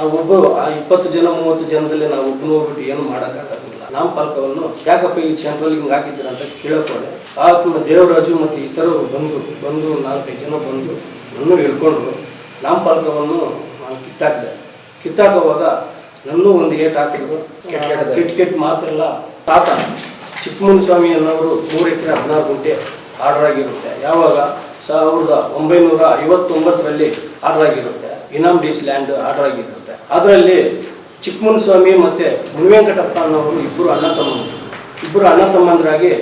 ನಾವು ಒಬ್ಬ ಆ ಇಪ್ಪತ್ತು ಜನ ಮೂವತ್ತು ಜನದಲ್ಲಿ ನಾವು ಒಬ್ಬನು ಹೋಗ್ಬಿಟ್ಟು ಏನು ಮಾಡೋಕ್ಕಾಗೋದಿಲ್ಲ. ನಾಮಫಲಕವನ್ನು ಯಾಕಪ್ಪ ಈ ಸೆಂಟ್ರಲ್ ಹಿಂಗೆ ಹಾಕಿದ್ದೀರ ಅಂತ ಕೇಳಕೊಂಡೆ ಆ ದೇವರಾಜು ಮತ್ತು ಇತರರು ಬಂದು ಬಂದು ನಾಲ್ಕೈದು ಜನ ಬಂದು ನನ್ನೂ ಹಿಡ್ಕೊಂಡ್ರು. ನಾಮಫಲಕವನ್ನು ನಾನು ಕಿತ್ತಾಕಿದೆ. ಕಿತ್ತಾಕುವಾಗ ನನ್ನೂ ಒಂದು ಏಟ್ ಹಾಕಿದ್ರು. ಕೆಟ್ಟ ಕೆಟ್ಟ ಮಾತ್ರಲ್ಲ ತಾತ ಚಿಕ್ಕಮನ್ ಸ್ವಾಮಿ ಅನ್ನೋರು ಮೂರು ಎಕರೆ ಹದಿನಾರು ಗುಂಟೆ ಆರ್ಡರ್ ಆಗಿರುತ್ತೆ. ಯಾವಾಗ ಸಾವಿರದ ಒಂಬೈನೂರ ಐವತ್ತೊಂಬತ್ತರಲ್ಲಿ ಆರ್ಡರ್ ಆಗಿರುತ್ತೆ. ಇನಾಮ್ ಡೀಸ್ ಲ್ಯಾಂಡ್ ಆರ್ಡರ್ ಆಗಿರುತ್ತೆ. ಅದರಲ್ಲಿ ಚಿಕ್ಕಮನ್ ಸ್ವಾಮಿ ಮತ್ತೆ ಮುನಿವೆಂಕಟಪ್ಪ ಅನ್ನೋರು ಇಬ್ಬರು ಅಣ್ಣ ತಮ್ಮಂದ್ರು. ಇಬ್ಬರು ಅಣ್ಣ ತಮ್ಮಂದ್ರಾಗಿ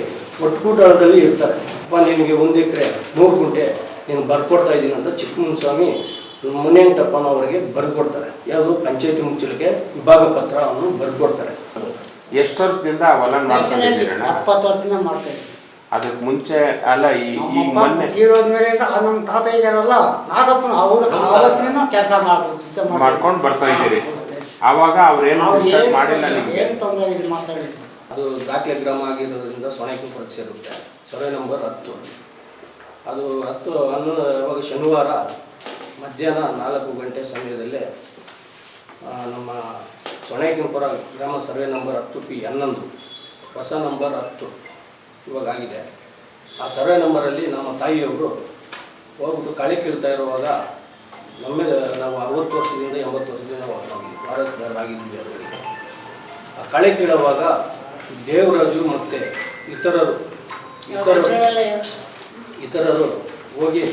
ಒಟ್ಟುಕೂಟದಲ್ಲಿ ಇರ್ತಾರೆ. ಅಪ್ಪ ನಿನಗೆ ಒಂದು ಎಕರೆ ಮೂರು ಗುಂಟೆ ನೀನು ಬರ್ಕೊಡ್ತಾ ಇದ್ದೀನಿ ಅಂತ ಚಿಕ್ಕಮನ್ ಸ್ವಾಮಿ ಮುನಿವೆಂಕಟಪ್ಪನವರಿಗೆ ಬರ್ಕೊಡ್ತಾರೆ. ಯಾವುದು ಪಂಚಾಯತಿ ಮುಚ್ಚಲಿಕ್ಕೆ ವಿಭಾಗ ಪತ್ರವನ್ನು ಬರ್ಕೊಡ್ತಾರೆ. ಎಷ್ಟು ವರ್ಷದಿಂದ ಹೊಲ ಮಾಡ್ಕೊಂಡಿದ್ದೀರಣ್ಣ? ಹತ್ತು ವರ್ಷದಿಂದ ಮಾಡ್ತಾ ಇದ್ದೀವಿ ಅದಕ್ಕೆ ಮುಂಚೆ ಅಲ್ಲ ಈ ಈ ಮೊನ್ನೆ ತೀರೋದ್ಮೇಲೆ ನಮ್ಮ ತಾತ ಇದ್ದಾರಲ್ಲ ನಾಗಪ್ಪನ ಅವರು ಅವತ್ತಿನ ಕೆಲಸ ಮಾಡ್ಬೋದು ಮಾಡ್ಕೊಂಡು ಬರ್ತಾ ಇದ್ದೀರಿ. ಅವಾಗ ಅವ್ರೇನು ಡಿಸ್ಟರ್ಬ್ ಮಾಡಿಲ್ಲ ನಿಮ್ಗೆ? ಏನು ತೊಂದರೆ ಇಲ್ಲ ಮಾತಾಡಿ. ಅದು ದಾಖಲೆ ಗ್ರಾಮ ಆಗಿರೋದ್ರಿಂದ ಸೊಣೆಕುಂಪುರಕ್ಕೆ ಸೇರುತ್ತೆ ಸೊನೆ ನಂಬರ್ ಹತ್ತು. ಅದು ಹತ್ತು ಹನ್ನೊಂದು ಇವಾಗ ಶನಿವಾರ ಮಧ್ಯಾಹ್ನ ನಾಲ್ಕು ಗಂಟೆ ಸಮಯದಲ್ಲಿ ನಮ್ಮ ಸೊಣೆಕುಂಪುರ ಗ್ರಾಮ ಸರ್ವೆ ನಂಬರ್ ಹತ್ತು ಪಿ ಹನ್ನೊಂದು ಹೊಸ ನಂಬರ್ ಹತ್ತು. ಇವಾಗ ಆಗಿದೆ ಆ ಸರ್ವೆ ನಂಬರಲ್ಲಿ ನಮ್ಮ ತಾಯಿಯವರು ಹೋಗ್ಬಿಟ್ಟು ಕಳೆ ಕೀಳ್ತಾ ಇರುವಾಗ ನಮ್ಮ ನಾವು ಅರವತ್ತು ವರ್ಷದಿಂದ ಎಂಬತ್ತು ವರ್ಷದಿಂದ ನಾವು ವಾರಸ್ದಾರರಾಗಿದ್ದೀವಿ ಅದರಲ್ಲಿ ಆ ಕಳೆ ಕೀಳುವಾಗ ದೇವರಾಜು ಮತ್ತು ಇತರರು ಇತರರು ಇತರರು ಹೋಗಿ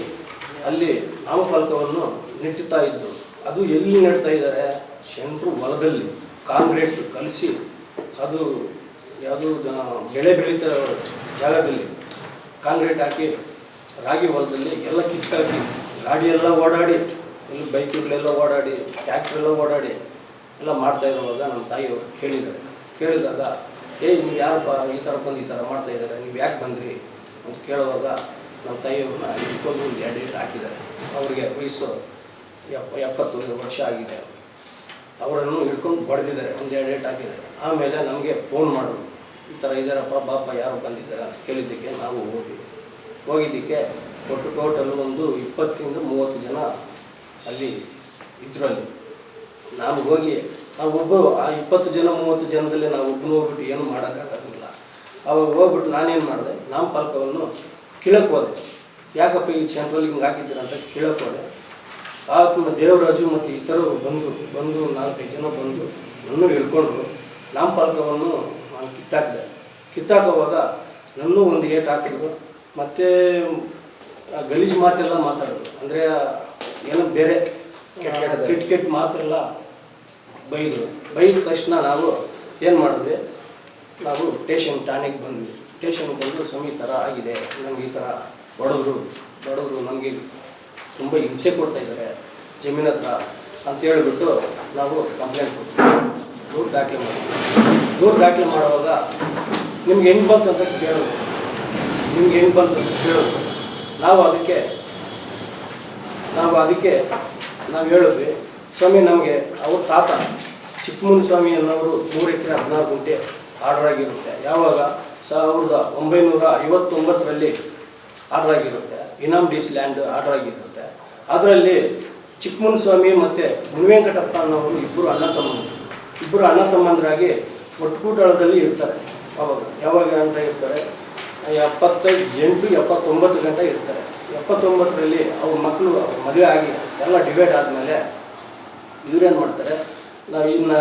ಅಲ್ಲಿ ನಾಮಫಲಕವನ್ನು ನೆಟ್ಟುತ್ತಾ ಇದ್ದರು ಅದು ಎಲ್ಲಿ ನೆಡ್ತಾ ಇದ್ದಾರೆ? ಶೆಂಟ್ರು ಹೊಲದಲ್ಲಿ ಕಾಂಕ್ರೀಟ್ ಕಲಿಸಿ ಅದು ಯಾವುದು ಬೆಳೆ ಬೆಳೀತಾ ಜಾಗದಲ್ಲಿ ಕಾಂಕ್ರೀಟ್ ಹಾಕಿ ರಾಗಿ ಹೊಲದಲ್ಲಿ ಎಲ್ಲ ಕಿತ್ತಾಕಿ ಗಾಡಿ ಎಲ್ಲ ಓಡಾಡಿ ಇಲ್ಲಿ ಬೈಕ್ಗಳೆಲ್ಲ ಓಡಾಡಿ, ಟ್ಯಾಕ್ಟ್ರೆಲ್ಲ ಓಡಾಡಿ ಎಲ್ಲ ಮಾಡ್ತಾ ಇರುವಾಗ ನಮ್ಮ ತಾಯಿಯವರು ಕೇಳಿದ್ದಾರೆ. ಕೇಳಿದಾಗ, ಏ, ನೀವು ಯಾರಪ್ಪ ಈ ಥರ ಬಂದು ಈ ಥರ ಮಾಡ್ತಾ ಇದ್ದಾರೆ, ನೀವು ಯಾಕೆ ಬಂದ್ರಿ? ಅಂತ ಕೇಳುವಾಗ ನಮ್ಮ ತಾಯಿಯವ್ರನ್ನ ಇಟ್ಕೊಂಡು ಒಂದು ಎರಡು ಡೇಟ್ ಹಾಕಿದ್ದಾರೆ. ಅವರಿಗೆ ವಯಸ್ಸು ಎಪ್ಪ ಎಪ್ಪತ್ತೊಂದು ವರ್ಷ ಆಗಿದೆ. ಅವರನ್ನು ಹಿಡ್ಕೊಂಡು ಬಡ್ದಿದ್ದಾರೆ, ಒಂದು ಎರಡು ಏಟ್ ಹಾಕಿದ್ದಾರೆ. ಆಮೇಲೆ ನಮಗೆ ಫೋನ್ ಮಾಡೋದು ಈ ಥರ ಇದ್ದಾರಪ್ಪ ಬಾಪ ಯಾರು ಬಂದಿದ್ದಾರೆ ಅಂತ ಕೇಳಿದ್ದಕ್ಕೆ ನಾವು ಹೋಗಿ ಹೋಗಿದ್ದಕ್ಕೆ ಒಟ್ಟು ಟೋಟಲ್ ಒಂದು ಇಪ್ಪತ್ತಿಂದ ಮೂವತ್ತು ಜನ ಅಲ್ಲಿ ಇದ್ರಲ್ಲಿ ನಾವು ಹೋಗಿ, ನಾವು ಒಬ್ಬ ಆ ಇಪ್ಪತ್ತು ಜನ, ಮೂವತ್ತು ಜನದಲ್ಲಿ ನಾವು ಒಬ್ಬನು ಹೋಗ್ಬಿಟ್ಟು ಏನು ಮಾಡೋಕ್ಕಾಗೋದಿಲ್ಲ. ಅವಾಗ ಹೋಗ್ಬಿಟ್ಟು ನಾನೇನು ಮಾಡಿದೆ ನಾಮಫಲಕವನ್ನು ಕೀಳಕ್ಕೆ ಹೋದೆ. ಯಾಕಪ್ಪ ಈ ಸೆಂಟ್ರಲ್ ಹಿಂಗೆ ಹಾಕಿದ್ದೀರ ಅಂತ ಕೀಳಕ್ಕೆ ಹೋದೆ. ಆ ಮ- ದೇವರಾಜು ಮತ್ತು ಇತರರು ಬಂದು ಬಂದು ನಾಲ್ಕೈದು ಜನ ಬಂದು ನನ್ನೂ ಹಿಡ್ಕೊಂಡ್ರು. ನಾಮಫಲಕವನ್ನು ನಾನು ಕಿತ್ತಾಕಿದೆ. ಕಿತ್ತಾಕುವಾಗ ನನ್ನೂ ಒಂದು ಏಟ್ ಹಾಕಿದ್ರು. ಮತ್ತು ಗಲೀಜು ಮಾತೆಲ್ಲ ಮಾತಾಡೋದು. ಅಂದರೆ ಏನು ಬೇರೆ ಕೆಟ್ಟ ಕೆಟ್ಟ ಮಾತೆಲ್ಲ ಬೈದರು. ಬೈದ ತಕ್ಷಣ ನಾವು ಏನು ಮಾಡಿದ್ವಿ? ನಾವು ಟೇಷನ್ ಟಾನಿಕ್ ಬಂದ್ವಿ. ಟೇಷನ್ಗೆ ಬಂದು ಸ್ವಾಮಿ ಥರ ಆಗಿದೆ. ನಮ್ಗೆ ಈ ಥರ ಬಡವರು ಬಡವರು ನಮಗೆ ತುಂಬ ಹಿಂಸೆ ಕೊಡ್ತಾ ಇದ್ದಾರೆ ಜಮೀನ್ ಹತ್ರ ಅಂತ ಹೇಳಿಬಿಟ್ಟು ನಾವು ಕಂಪ್ಲೇಂಟ್ ಕೊಡ್ತೀವಿ ದೂರು ದಾಖಲೆ ಮಾಡ್ತೀವಿ ದೂರು ದಾಖಲೆ ಮಾಡುವಾಗ ನಿಮ್ಗೆ ಹೆಂಗೆ ಬಂತು ಅಂತ ಕೇಳೋದು ನಿಮ್ಗೆ ಹೆಂಗೆ ಬಂತು ಅಂತ ಕೇಳೋದು ನಾವು ಅದಕ್ಕೆ ನಾವು ಅದಕ್ಕೆ ನಾವು ಹೇಳಿದ್ವಿ, ಸ್ವಾಮಿ ನಮಗೆ ಅವ್ರ ತಾತ ಚಿಕ್ಕಮುನ್ ಸ್ವಾಮಿ ಅನ್ನೋರು ಮೂರು ಎಕರೆ ಹದಿನಾರು ಗುಂಟೆ ಆರ್ಡರ್ ಆಗಿರುತ್ತೆ. ಯಾವಾಗ? ಸಾವಿರದ ಒಂಬೈನೂರ ಐವತ್ತೊಂಬತ್ತರಲ್ಲಿ ಆರ್ಡರ್ ಆಗಿರುತ್ತೆ. ಇನಾಮ್ ಡಿಸ್ ಲ್ಯಾಂಡ್ ಆರ್ಡರ್ ಆಗಿರುತ್ತೆ. ಅದರಲ್ಲಿ ಚಿಕ್ಕಮುನ್ ಸ್ವಾಮಿ ಮತ್ತು ಮುನಿವೆಂಕಟಪ್ಪ ಅನ್ನೋರು ಇಬ್ಬರು ಅಣ್ಣ ತಮ್ಮಂದ್ರು ಇಬ್ಬರು ಅಣ್ಣ ತಮ್ಮಂದ್ರಾಗಿ ಒಟ್ಟುಕೂಟಳದಲ್ಲಿ ಇರ್ತಾರೆ ಅವಾಗ. ಯಾವಾಗ ಅಂತ ಇರ್ತಾರೆ ಎಪ್ಪತ್ತ ಎಂಟು ಎಪ್ಪತ್ತೊಂಬತ್ತು ಗಂಟೆ ಇರ್ತಾರೆ. ಎಪ್ಪತ್ತೊಂಬತ್ತರಲ್ಲಿ ಅವ್ರ ಮಕ್ಕಳು ಮದುವೆ ಆಗಿ ಎಲ್ಲ ಡಿವೈಡ್ ಆದಮೇಲೆ ಇವ್ರೇನು ಮಾಡ್ತಾರೆ, ನಾವು ಇನ್ನು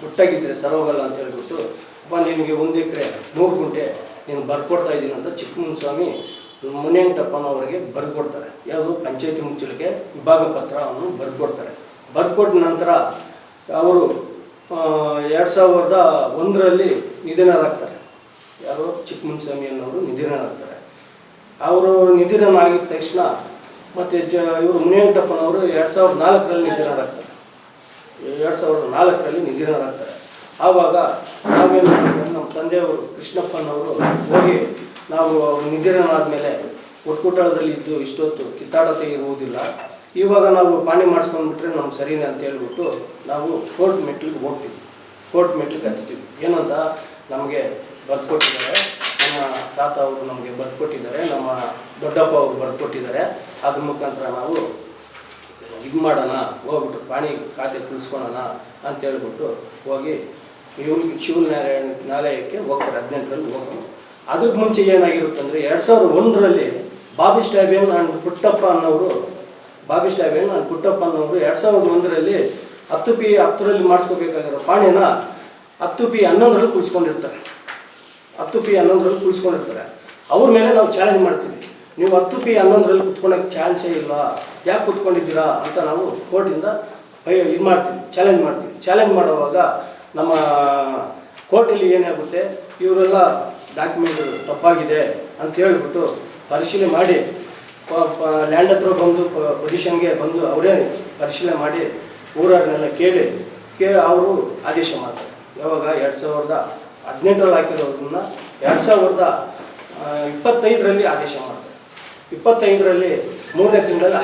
ಹುಟ್ಟಾಗಿದ್ದರೆ ಸರೋಗಲ್ಲ ಅಂತ ಹೇಳ್ಬಿಟ್ಟು, ಅಪ್ಪ, ನಿನಗೆ ಒಂದು ಎಕರೆ ಮೂರು ಗುಂಟೆ ನೀನು ಬರ್ಕೊಡ್ತಾ ಇದ್ದೀನಿ ಅಂತ ಚಿಕ್ಕಮ್ಮನ ಸ್ವಾಮಿ ಮುನಿಯಂಟಪ್ಪನವರಿಗೆ ಬರ್ಕೊಡ್ತಾರೆ. ಯಾವುದು? ಪಂಚಾಯತಿ ಮುಚ್ಚಲಿಕ್ಕೆ ವಿಭಾಗ ಪತ್ರವನ್ನು ಬರ್ಕೊಡ್ತಾರೆ. ಬರ್ಕೊಟ್ಟ ನಂತರ ಅವರು ಎರಡು ಸಾವಿರದ ಒಂದರಲ್ಲಿ ನಿಧನರಾಗ್ತಾರೆ. ಯಾರು ಚಿಕ್ಕಮನ್ಸ್ವಾಮಿ ಅನ್ನೋರು ನಿಧನರಾಗ್ತಾರೆ. ಅವರು ನಿಧನಾಗಿದ್ದ ತಕ್ಷಣ ಮತ್ತು ಜ, ಇವರು ಮುನಿಯಂಟಪ್ಪನವರು ಎರಡು ಸಾವಿರದ ನಾಲ್ಕರಲ್ಲಿ ನಿಧನರಾಗ್ತಾರೆ. ಎರಡು ಸಾವಿರದ ನಾಲ್ಕರಲ್ಲಿ ನಿಧನರಾಗ್ತಾರೆ. ಆವಾಗ ನಾವೇನು ನಮ್ಮ ತಂದೆಯವರು ಕೃಷ್ಣಪ್ಪನವರು ಹೋಗಿ ನಾವು ನಿಧನರಾದ ಮೇಲೆ ಒಕ್ಕೂಟದಲ್ಲಿ ಇದ್ದು ಇಷ್ಟೊತ್ತು ಕಿತ್ತಾಡತೆ ಇರುವುದಿಲ್ಲ. ಇವಾಗ ನಾವು ಪಾಣಿ ಮಾಡಿಸ್ಕೊಂಡ್ಬಿಟ್ರೆ ನಮ್ಗೆ ಸರಿನೇ ಅಂತ ಹೇಳ್ಬಿಟ್ಟು ನಾವು ಫೋರ್ಟ್ ಮೆಟ್ಲಿಗೆ ಹೋಗ್ತೀವಿ. ಫೋರ್ಟ್ ಮೆಟ್ಲಿಗೆ ಹತ್ತೀವಿ. ಏನಂತ? ನಮಗೆ ಬರ್ಕೊಟ್ಟಿದ್ದಾರೆ ನಮ್ಮ ತಾತ ಅವರು ನಮಗೆ ಬರ್ಕೊಟ್ಟಿದ್ದಾರೆ ನಮ್ಮ ದೊಡ್ಡಪ್ಪ ಅವರು ಬರ್ಕೊಟ್ಟಿದ್ದಾರೆ ಅದ್ರ ಮುಖಾಂತರ ನಾವು ಇದು ಮಾಡೋಣ, ಹೋಗ್ಬಿಟ್ಟು ಪಾಣಿ ಖಾತೆ ಕುಳಿಸ್ಕೊಳೋಣ ಅಂತ ಹೇಳ್ಬಿಟ್ಟು ಹೋಗಿ ಇವನಿಗೆ ಶಿವನಾರಾಯಣ ನಾಲಯಕ್ಕೆ ಹೋಗ್ತಾರೆ. ಹದಿನೆಂಟರಲ್ಲಿ ಹೋಗೋಣ. ಅದಕ್ಕೆ ಮುಂಚೆ ಏನಾಗಿರುತ್ತೆ ಅಂದರೆ ಎರಡು ಸಾವಿರದ ಒಂದರಲ್ಲಿ ಬಾಬಿ ಸ್ಟಾಬಿಯನ್ ಅಂಡ್ ಪುಟ್ಟಪ್ಪ ಅನ್ನೋರು ಬಾಬಿ ಸ್ಟ್ಯಾಬಿಯನ್ ನಾನು ಪುಟ್ಟಪ್ಪ ಅನ್ನೋರು ಎರಡು ಸಾವಿರದ ಒಂದರಲ್ಲಿ ಹತ್ತು ಪಿ, ಹತ್ತರಲ್ಲಿ ಮಾಡಿಸ್ಕೋಬೇಕಾಗಿರೋ ಪಾಣಿನ ಹತ್ತು ಪಿ, ಹನ್ನೊಂದರಲ್ಲಿ ಕುಳಿಸ್ಕೊಂಡಿರ್ತಾರೆ. ಹತ್ತು ಪಿ, ಹನ್ನೊಂದರಲ್ಲಿ ಕುಳಿಸ್ಕೊಂಡಿರ್ತಾರೆ. ಅವ್ರ ಮೇಲೆ ನಾವು ಚಾಲೆಂಜ್ ಮಾಡ್ತೀವಿ. ನೀವು ಹತ್ತು ಪಿ, ಹನ್ನೊಂದರಲ್ಲಿ ಕುತ್ಕೊಳಕ್ಕೆ ಚಾನ್ಸೇ ಇಲ್ಲ. ಯಾಕೆ ಕುತ್ಕೊಂಡಿದ್ದೀರಾ ಅಂತ ನಾವು ಕೋರ್ಟಿಂದ ಇದು ಮಾಡ್ತೀವಿ ಚಾಲೆಂಜ್ ಮಾಡ್ತೀವಿ. ಚಾಲೆಂಜ್ ಮಾಡುವಾಗ ನಮ್ಮ ಕೋರ್ಟಲ್ಲಿ ಏನಾಗುತ್ತೆ ಇವರೆಲ್ಲ ಡಾಕ್ಯುಮೆಂಟ್ ತಪ್ಪಾಗಿದೆ ಅಂತ ಹೇಳ್ಬಿಟ್ಟು ಪರಿಶೀಲನೆ ಮಾಡಿ. ಲ್ಯಾಂಡ್ ಹತ್ರ ಬಂದು ಪೊಸಿಷನ್ಗೆ ಬಂದು ಅವರೇ ಪರಿಶೀಲನೆ ಮಾಡಿ ಊರವ್ರನ್ನೆಲ್ಲ ಕೇಳಿ ಕೇ ಅವರು ಆದೇಶ ಮಾಡ್ತಾರೆ. ಯಾವಾಗ ಎರಡು ಸಾವಿರದ ಹದಿನೆಂಟರಲ್ಲಿ ಹಾಕಿರೋದನ್ನ ಎರಡು ಸಾವಿರದ ಇಪ್ಪತ್ತೈದರಲ್ಲಿ ಆದೇಶ ಮಾಡ್ತಾರೆ. ಇಪ್ಪತ್ತೈದರಲ್ಲಿ ಮೂರನೇ ತಿಂಗಳಲ್ಲಿ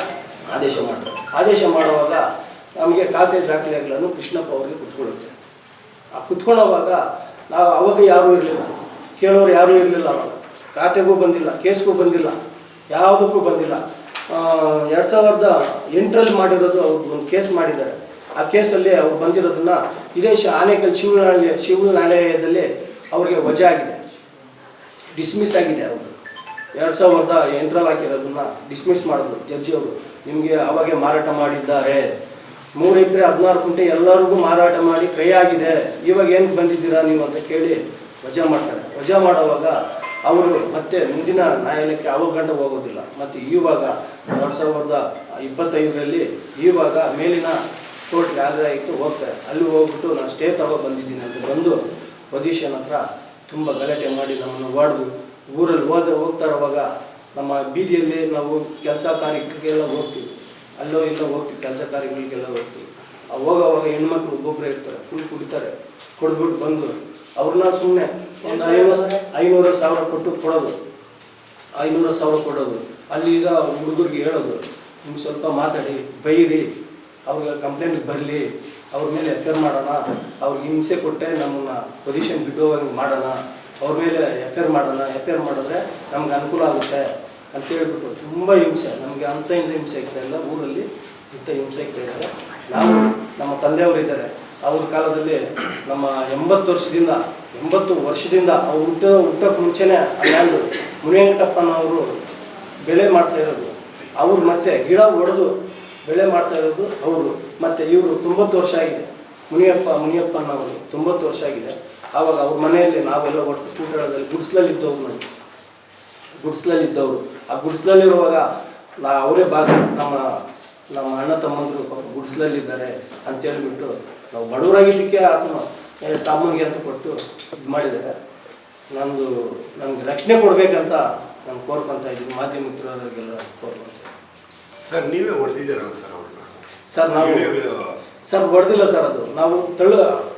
ಆದೇಶ ಮಾಡ್ತಾರೆ. ಆದೇಶ ಮಾಡುವಾಗ ನಮಗೆ ಖಾತೆ ದಾಖಲೆಗಳನ್ನು ಕೃಷ್ಣಪ್ಪ ಅವರಿಗೆ ಕುತ್ಕೊಳ್ಳುತ್ತೆ. ಆ ಕುತ್ಕೊಳ್ಳೋವಾಗ ನಾವು ಅವಾಗ ಯಾರೂ ಇರಲಿಲ್ಲ. ಕೇಳೋರು ಯಾರೂ ಇರಲಿಲ್ಲ ಅವಾಗ. ಖಾತೆಗೂ ಬಂದಿಲ್ಲ, ಕೇಸ್ಗೂ ಬಂದಿಲ್ಲ. ಯಾವುದಕ್ಕೂ ಬಂದಿಲ್ಲ. ಎರಡು ಸಾವಿರದ ಎಂಟರಲ್ಲಿ ಮಾಡಿರೋದು ಅವ್ರು ಒಂದು ಕೇಸ್ ಮಾಡಿದ್ದಾರೆ. ಆ ಕೇಸಲ್ಲಿ ಅವ್ರು ಬಂದಿರೋದನ್ನ ಇದೇ ಶ, ಆನೇಕಲ್ ಶಿವನಾಲಯ ಶಿವನಾಲಯದಲ್ಲಿ ಅವ್ರಿಗೆ ವಜಾ ಆಗಿದೆ. ಡಿಸ್ಮಿಸ್ ಆಗಿದೆ ಅವರು. ಎರಡು ಸಾವಿರದ ಎಂಟರಲ್ಲಿ ಹಾಕಿರೋದನ್ನ ಡಿಸ್ಮಿಸ್ ಮಾಡಿದ್ರು ಜಡ್ಜಿ ಅವರು. ನಿಮಗೆ ಅವಾಗೆ ಮಾರಾಟ ಮಾಡಿದ್ದಾರೆ. ಮೂರು ಎಕರೆ ಹದಿನಾರು ಕುಂಟೆ ಎಲ್ಲರಿಗೂ ಮಾರಾಟ ಮಾಡಿ ಕ್ರಯ ಆಗಿದೆ. ಇವಾಗ ಏನು ಬಂದಿದ್ದೀರಾ ನೀವು ಅಂತ ಕೇಳಿ ವಜಾ ಮಾಡ್ತಾರೆ. ವಜಾ ಮಾಡುವಾಗ ಅವರು ಮತ್ತೆ ಮುಂದಿನ ನ್ಯಾಯಾಲಯಕ್ಕೆ ಅವಗಂಡ ಹೋಗೋದಿಲ್ಲ. ಮತ್ತು ಇವಾಗ ಎರಡು ಸಾವಿರದ ಇಪ್ಪತ್ತೈದರಲ್ಲಿ ಇವಾಗ ಮೇಲಿನ ಕೋರ್ಟ್ಗೆ ಆಯಿತು ಹೋಗ್ತಾರೆ. ಅಲ್ಲಿ ಹೋಗ್ಬಿಟ್ಟು ನಾನು ಸ್ಟೇ ತಗೋ ಬಂದಿದ್ದೀನಿ ಅಂತ ಬಂದು ಪೊಸಿಷನ್ ಹತ್ರ ತುಂಬ ಗಲಾಟೆ ಮಾಡಿ ನಮ್ಮನ್ನು ಹೊಡೆದು ಊರಲ್ಲಿ ಹೋದ ಹೋಗ್ತಾ ಇರುವಾಗ ನಮ್ಮ ಬೀದಿಯಲ್ಲಿ ನಾವು ಕೆಲಸ ಕಾರ್ಯಕ್ಕೆಲ್ಲ ಹೋಗ್ತೀವಿ. ಅಲ್ಲೋ ಇಲ್ಲೋ ಹೋಗ್ತೀವಿ, ಕೆಲಸ ಕಾರ್ಯಗಳಿಗೆಲ್ಲ ಹೋಗ್ತೀವಿ. ಹೋಗೋವಾಗ ಹೆಣ್ಮಕ್ಳು ಒಬ್ಬೊಬ್ಬರೇ ಇರ್ತಾರೆ ಫುಲ್ ಕುಡಿತಾರೆ. ಕೊಡ್ಬಿಟ್ಟು ಬಂದು ಅವ್ರನ್ನ ಸುಮ್ಮನೆ ಒಂದು ಐನೂರು ಐನೂರು ಸಾವಿರ ಕೊಟ್ಟು ಕೊಡೋದು. ಐನೂರು ಸಾವಿರ ಕೊಡೋದು. ಅಲ್ಲಿ ಈಗ ಹುಡುಗರಿಗೆ ಹೇಳೋದು ನಿಮ್ಗೆ ಸ್ವಲ್ಪ ಮಾತಾಡಿ ಬೈರಿ. ಅವ್ರಿಗೆ ಕಂಪ್ಲೇಂಟ್ ಬರಲಿ. ಅವ್ರ ಮೇಲೆ ಎಫ್ ಆರ್ ಮಾಡೋಣ. ಅವ್ರಿಗೆ ಹಿಂಸೆ ಕೊಟ್ಟೆ ನಮ್ಮನ್ನ ಪೊಸಿಷನ್ ಬಿಟ್ಟೋಗಂಗೆ ಮಾಡೋಣ. ಅವ್ರ ಮೇಲೆ ಎಫ್ ಆರ್ ಮಾಡೋಣ. ಎಫ್ ಆರ್ ಮಾಡಿದ್ರೆ ನಮ್ಗೆ ಅನುಕೂಲ ಆಗುತ್ತೆ. ಅಂತ ಹೇಳ್ಬಿಟ್ಟು ತುಂಬ ಹಿಂಸೆ. ನಮಗೆ ಅಂಥ ಇಂಥ ಹಿಂಸೆ ಆಗ್ತಾ ಇಲ್ಲ ಊರಲ್ಲಿ ಇಂಥ ಹಿಂಸೆ ಆಗ್ತಾ ಇದ್ದಾರೆ ನಾವು ನಮ್ಮ ತಂದೆಯವರು ಇದ್ದಾರೆ. ಅವ್ರ ಕಾಲದಲ್ಲಿ ನಮ್ಮ ಎಂಬತ್ತು ವರ್ಷದಿಂದ ಎಂಬತ್ತು ವರ್ಷದಿಂದ ಅವ್ರು ಹುಟ್ಟೋ ಹುಟ್ಟೋಕೆ ಮುಂಚೆನೇ ಆ ಲ್ಯಾಂಡು ಮುನಿವೆಂಕಟಪ್ಪನವರು ಬೆಳೆ ಮಾಡ್ತಾ ಇರೋದು. ಅವ್ರು ಮತ್ತೆ ಗಿಡ ಒಡೆದು ಬೆಳೆ ಮಾಡ್ತಾ ಇರೋದು ಅವರು. ಮತ್ತೆ ಇವರು ತೊಂಬತ್ತು ವರ್ಷ ಆಗಿದೆ. ಮುನಿಯಪ್ಪ ಮುನಿಯಪ್ಪನವರು ತೊಂಬತ್ತು ವರ್ಷ ಆಗಿದೆ. ಆವಾಗ ಅವ್ರ ಮನೆಯಲ್ಲಿ ನಾವೆಲ್ಲ ಒಟ್ಟು ಕೂಟದಲ್ಲಿ ಗುಡ್ಸ್ಲಲ್ಲಿ ಇದ್ದವ್ರು ನೋಡಿ. ಗುಡ್ಸ್ಲಲ್ಲಿ ಇದ್ದವರು. ಆ ಗುಡಿಸ್ಲಲ್ಲಿರುವಾಗ ನಾ ಅವರೇ ಭಾಗ ನಮ್ಮ ನಮ್ಮ ಅಣ್ಣ ತಮ್ಮಂದರು ಗುಡ್ಸ್ಲಲ್ಲಿದ್ದಾರೆ ಗುಡಿಸ್ಲಲ್ಲಿದ್ದಾರೆ ಅಂತ ಹೇಳ್ಬಿಟ್ಟು ನಾವು ಬಡವರಾಗಿದ್ದಕ್ಕೆ ಆತನ ಏ, ತಮ್ಮನಿಗೆ ಅಂತ ಕೊಟ್ಟು ಇದು ಮಾಡಿದ್ದಾರೆ. ನಂದು ನಮ್ಗೆ ರಕ್ಷಣೆ ಕೊಡಬೇಕಂತ ನಾನು ಕೋರ್ಕೊಂತ ಇದ್ದೀನಿ ಮಾಧ್ಯಮ ಮಿತ್ರರಿಗೆಲ್ಲ ಕೋರ್ಕೊಂತ ಸರ್ ನೀವೇ ಹೊಡೆದಿದ್ದೀರಲ್ಲ ಸರ್ ಅವ್ರನ್ನ? ಸರ್ ನಾವು ಸರ್ ಹೊಡೆದಿಲ್ಲ ಸರ್ ಅದು. ನಾವು ತಳ್ಳ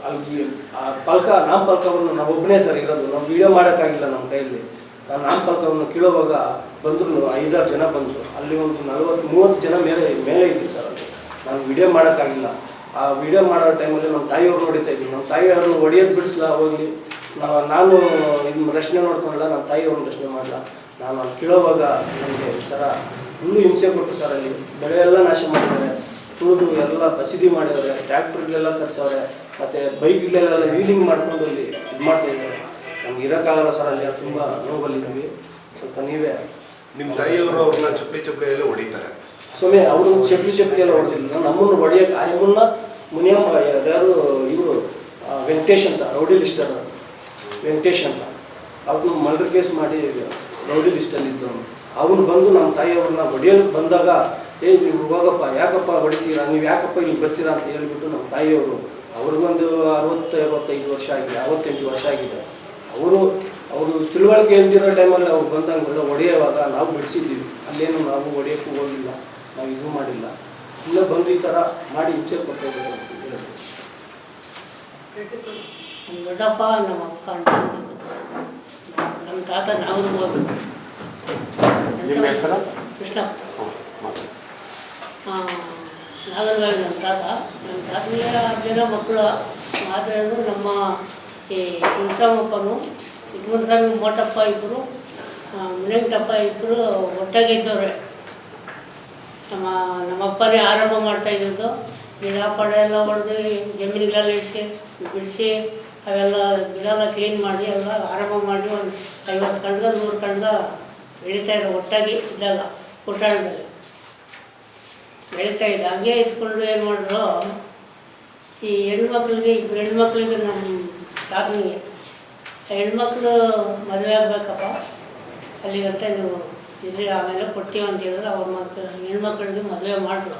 ಅಲ್ಲಿ ಆ ಪಲ್ಕ ನಾಮಫಲಕವನ್ನು ನಾವು ಒಬ್ಬನೇ ಸರ್ ಇರೋದು. ನಾವು ವಿಡಿಯೋ ಮಾಡೋಕ್ಕಾಗಿಲ್ಲ ನಮ್ಮ ಕೈಯಲ್ಲಿ. ನಾನು ನಾಮಫಲಕವನ್ನು ಕೀಳೋವಾಗ ಬಂದ್ರು ಐದಾರು ಜನ ಬಂದರು. ಅಲ್ಲಿ ಒಂದು ನಲ್ವತ್ತು ಮೂವತ್ತು ಜನ ಮೇಲೆ ಮೇಲೆ ಇದ್ದರು ಸರ್ ಅದು ನಾನು ವಿಡಿಯೋ ಮಾಡೋಕ್ಕಾಗಿಲ್ಲ. ಆ ವಿಡಿಯೋ ಮಾಡೋ ಟೈಮಲ್ಲಿ ನಮ್ಮ ತಾಯಿಯವ್ರು ನೋಡಿತಾ ಇದ್ವಿ ನಮ್ಮ ತಾಯಿಯವ್ರನ್ನ ಹೊಡಿಯೋದು ಬಿಡಿಸ್ಲಾ ಹೋಗ್ಲಿ. ನಾವು ನಾನು ಇನ್ನು ರಚನೆ ನೋಡ್ಕೊಂಡಿಲ್ಲ ನಮ್ಮ ತಾಯಿಯವ್ರನ್ನ ರಚನೆ ಮಾಡಲ್ಲ ನಾನು ಅಲ್ಲಿ ಕೇಳೋವಾಗ ನನಗೆ ಈ ಥರ ಇನ್ನೂ ಹಿಂಸೆ ಕೊಟ್ಟು ಸರ್ ಅಲ್ಲಿ. ಬೆಳೆ ಎಲ್ಲ ನಾಶ ಮಾಡಿದ್ದಾರೆ. ತುಳಿದು ಎಲ್ಲ ಕಸಿದಿ ಮಾಡಿದ್ದಾರೆ. ಟ್ರ್ಯಾಕ್ಟರ್ಗಳೆಲ್ಲ ಕರೆಸವ್ರೆ ಮತ್ತು ಬೈಕ್ಗಳೆಲ್ಲ ವೀಲಿಂಗ್ ಮಾಡ್ಕೊಂಡು ಅಲ್ಲಿ ಇದು ಮಾಡ್ತಾ ಇದ್ದಾರೆ. ನಮ್ಗೆ ಇರೋಕ್ಕಾಗಲ್ಲ ಸರ್ ಅಲ್ಲಿ ತುಂಬ ನೋವಲ್ಲಿದ್ದೀವಿ ಸ್ವಲ್ಪ ನೀವೇ. ನಿಮ್ಮ ತಾಯಿಯವರು ಅವ್ರನ್ನ ಚಪ್ಪಲಿ ಚಪ್ಪಲಿಯಲ್ಲಿ ಹೊಡಿತಾರೆ. ಸುಮ್ಮನೆ ಅವರು ಚಪ್ಪಲಿ ಚಪ್ಪಲಿ ಎಲ್ಲ ಹೊಡೆದಿಲ್ಲ. ನಮ್ಮನ್ನು ಹೊಡೆಯೋಕೆ ಆಯಮ್ಮನ್ನ ಮುನಿಯಮ್ಮ ಯಾರು ಇವರು ವೆಂಕಟೇಶ್ ಅಂತ, ರೌಡಿ ಲಿಸ್ಟರ್ ವೆಂಕಟೇಶ್ ಅಂತ. ಅವ್ರನ್ನ ಮರ್ಡರ್ ಕೇಸ್ ಮಾಡಿ ರೌಡಿ ಲಿಸ್ಟಲ್ಲಿ ಇದ್ದವನು ಅವನು ಬಂದು ನಮ್ಮ ತಾಯಿಯವ್ರನ್ನ ಹೊಡೆಯೋದಕ್ಕೆ ಬಂದಾಗ, ಏ, ನೀವು ಹೋಗಪ್ಪ, ಯಾಕಪ್ಪ ಹೊಡಿತೀರಾ? ನೀವು ಯಾಕಪ್ಪ ಇಲ್ಲಿ ಬರ್ತೀರಾ? ಅಂತ ಹೇಳ್ಬಿಟ್ಟು ನಮ್ಮ ತಾಯಿಯವರು ಅವ್ರಿಗೊಂದು ಅರವತ್ತು, ಅರವತ್ತೈದು ವರ್ಷ ಆಗಿದೆ, ಅರವತ್ತೆಂಟು ವರ್ಷ ಆಗಿದೆ. ಅವರು ಅವರು ತಿಳುವಳಿಕೆ ಇಲ್ದಿರೋ ಟೈಮಲ್ಲಿ ಅವ್ರು ಬಂದಂಗೆಲ್ಲ ಹೊಡೆಯುವಾಗ ನಾವು ಬಿಡಿಸಿದ್ದೀವಿ. ಅಲ್ಲೇನು ನಾವು ಹೊಡೆಯೋಕ್ಕೂ ಹೋಗಿಲ್ಲ, ನಾವು ಇದು ಮಾಡಿಲ್ಲ. ಇಲ್ಲ ಬಂದು ಈ ಥರ ಮಾಡಿ ಇಚ್ಛೆ ಹೇಳಿದ್ರು. ನಮ್ಮ ದೊಡ್ಡಪ್ಪ ನಮ್ಮ ಅಕ್ಕ ಅಣ್ಣ ನಮ್ಮ ತಾತ ನಾವು ಹೋಗ್ಬೇಕು ಹೆಸರು? ಕೃಷ್ಣಪ್ಪ ನಮ್ಮ ತಾತ. ನಮ್ಮ ತಾತನೇ ಜನ ಮಕ್ಕಳು. ಆದರೆ ನಮ್ಮ ಈ ಹಿಂಸಮ್ಮಪ್ಪನು ಸ್ವಾಮಿ ಮೋಟಪ್ಪ ಇಬ್ಬರು ಮುನೇಂಕಟಪ್ಪ ಇಬ್ಬರು ಒಟ್ಟಾಗೆ ಇದ್ದವ್ರೆ. ನಮ್ಮ ನಮ್ಮಪ್ಪನೇ ಆರಂಭ ಮಾಡ್ತಾ ಇದ್ದದ್ದು. ಗಿಡ ಪಡ ಎಲ್ಲ ಹೊಡೆದು ಜಮೀನುಗಳೆಲ್ಲ ಇಡಿಸಿ ಬಿಡಿಸಿ ಅವೆಲ್ಲ ಗಿಡ ಎಲ್ಲ ಕ್ಲೀನ್ ಮಾಡಿ ಎಲ್ಲ ಆರಂಭ ಮಾಡಿ ಒಂದು ಐವತ್ತು ಕಣ್ಗ ನೂರು ಕಣ್ಗ ಬೆಳೀತಾ ಇದೆ ಒಟ್ಟಾಗಿ ಇದ್ದಾಗ ಕುಟ್ಟಾಣದಲ್ಲಿ ಬೆಳೀತಾ ಇದೆ. ಹಂಗೆ ಇದ್ಕೊಂಡು ಏನು ಮಾಡಿದ್ರು, ಈ ಹೆಣ್ಮಕ್ಳಿಗೆ ಇಬ್ಬರು ಹೆಣ್ಮಕ್ಳಿಗೆ ನಮ್ಮ ತಾತನಿಗೆ ಹೆಣ್ಮಕ್ಳು ಮದುವೆ ಆಗಬೇಕಪ್ಪ. ಅಲ್ಲಿಗಂತ ನೀವು ಇಲ್ಲಿ ಆಮೇಲೆ ಕೊಡ್ತೀವಿ ಅಂತ ಹೇಳಿದ್ರೆ ಅವ್ರ ಮಕ್ಕಳು ಹೆಣ್ಮಕ್ಳಿಗೆ ಮದುವೆ ಮಾಡಿದ್ರು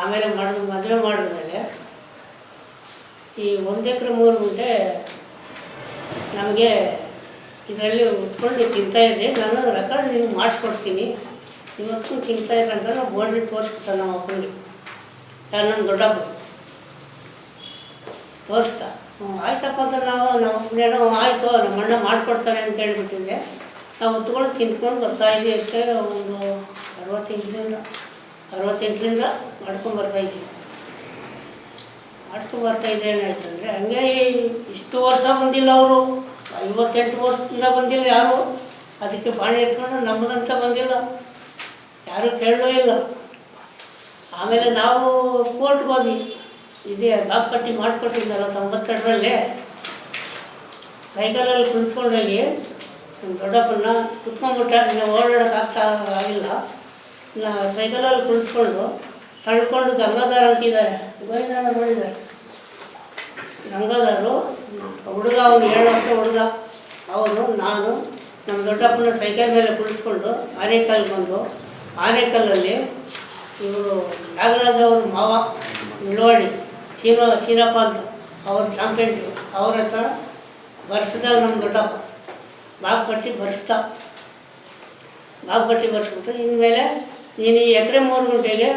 ಆಮೇಲೆ ಮಾಡಿದ್ರು, ಮದುವೆ ಮಾಡಿದ್ಮೇಲೆ ಈ ಒಂದು ಎಕರೆ ಮೂರು ಗುಂಟೆ ನಮಗೆ ಇದರಲ್ಲಿ ಉತ್ಕೊಂಡು ತಿಂತಾಯಿದ್ದೆ ನಾನು ರೆಕಾರ್ಡ್ ನಿಮ್ಗೆ ಮಾಡಿಸ್ಕೊಡ್ತೀನಿ. ಇವತ್ತು ತಿಂತಾ ಇದ್ರೆ ಅಂತ ನಾವು ಬೋಲ್ಡಿ ತೋರಿಸ್ಬಿಟ್ಟ ನಮ್ಮ ಮಕ್ಕಳಿಗೆ. ಯಾರು ನನ್ನ ದೊಡ್ಡಪ್ಪ? ತೋರಿಸ್ತಾ. ಆಯ್ತಪ್ಪ ಅಂತ ನಾವು ನಮ್ಮ ಮಕ್ಕಳೇನೋ ಆಯಿತು ನಮ್ಮ ಅಣ್ಣ ಮಾಡಿಕೊಡ್ತಾರೆ ಅಂತ ಹೇಳ್ಬಿಟ್ಟಿದ್ದೆ. ನಾವು ಹೊತ್ಕೊಂಡು ತಿಂದ್ಕೊಂಡು ಬರ್ತಾ ಇದ್ವಿ ಅಷ್ಟೇ, ಒಂದು ಅರವತ್ತೆಂಟರಿಂದ ಅರವತ್ತೆಂಟರಿಂದ ಮಾಡ್ಕೊಂಡು ಬರ್ತಾ ಇದ್ವಿ ಮಾಡ್ಕೊಂಡು ಬರ್ತಾ ಇದ್ರೆ ಏನಾಯ್ತು ಅಂದರೆ ಹಂಗೆ ಇಷ್ಟು ವರ್ಷ ಬಂದಿಲ್ಲ ಅವರು, ಐವತ್ತೆಂಟು ವರ್ಷದಿಂದ ಬಂದಿಲ್ಲ ಯಾರು, ಅದಕ್ಕೆ ಬಾಣೆ ಎತ್ಕೊಂಡು ನಮ್ಮದಂತ ಬಂದಿಲ್ಲ. ಯಾರೂ ಕೇಳೋ ಇಲ್ಲ. ಆಮೇಲೆ ನಾವು ಕೋರ್ಟ್ಗೆ ಹೋಗಿ ಇದೇ ಬಾಗ್ಪಟ್ಟಿ ಮಾಡಿಕೊಟ್ಟಿದ್ದಲ್ಲ ತೊಂಬತ್ತೆರಡರಲ್ಲೇ. ಸೈಕಲಲ್ಲಿ ಕುಣಿಸ್ಕೊಂಡೋಗಿ ನಮ್ಮ ದೊಡ್ಡಪ್ಪನ ಕುತ್ಕೊಂಡ್ಬಿಟ್ಟ ಇನ್ನು ಓಡಾಡೋಕೆ ಆಗ್ತಾ ಆಗಿಲ್ಲ. ನಾ ಸೈಕಲಲ್ಲಿ ಕುಳಿಸ್ಕೊಂಡು ತಳ್ಕೊಂಡು ಗಂಗಾಧರ ಅಂತಿದ್ದಾರೆ ಗೋವಿಂದ ನೋಡಿದ್ದಾರೆ ಗಂಗಾಧರು ಹುಡುಗ ಅವನು ಏಳು ವರ್ಷ ಹುಡುಗ. ಅವನು, ನಾನು, ನಮ್ಮ ದೊಡ್ಡಪ್ಪನ ಸೈಕಲ್ ಮೇಲೆ ಕುಳಿಸ್ಕೊಂಡು ಆನೇಕಲ್ ಬಂದು, ಆನೇಕಲ್ಲಲ್ಲಿ ಇವರು ನಾಗರಾಜ್ ಅವ್ರ ಮಾವ ನಿಲ್ವಾಡಿ ಚೀನ ಚೀನಪ್ಪ ಅಂತ, ಅವ್ರ ಚಾಂಪಿಯನ್ಶಿಪ್ ಅವ್ರ ಹತ್ರ ವರ್ಷದಾಗ ನಮ್ಮ ದೊಡ್ಡಪ್ಪ. ಬಾಗ್ಪಟ್ಟಿ ಬರೆಸ್ತಾ. ಬಾಗ್ಪಟ್ಟಿ ಬರ್ಸ್ಬಿಟ್ಟು, ಇನ್ಮೇಲೆ ನೀನು ಈ ಎಕರೆ ಮೂರು ಗಂಟೆಗೆ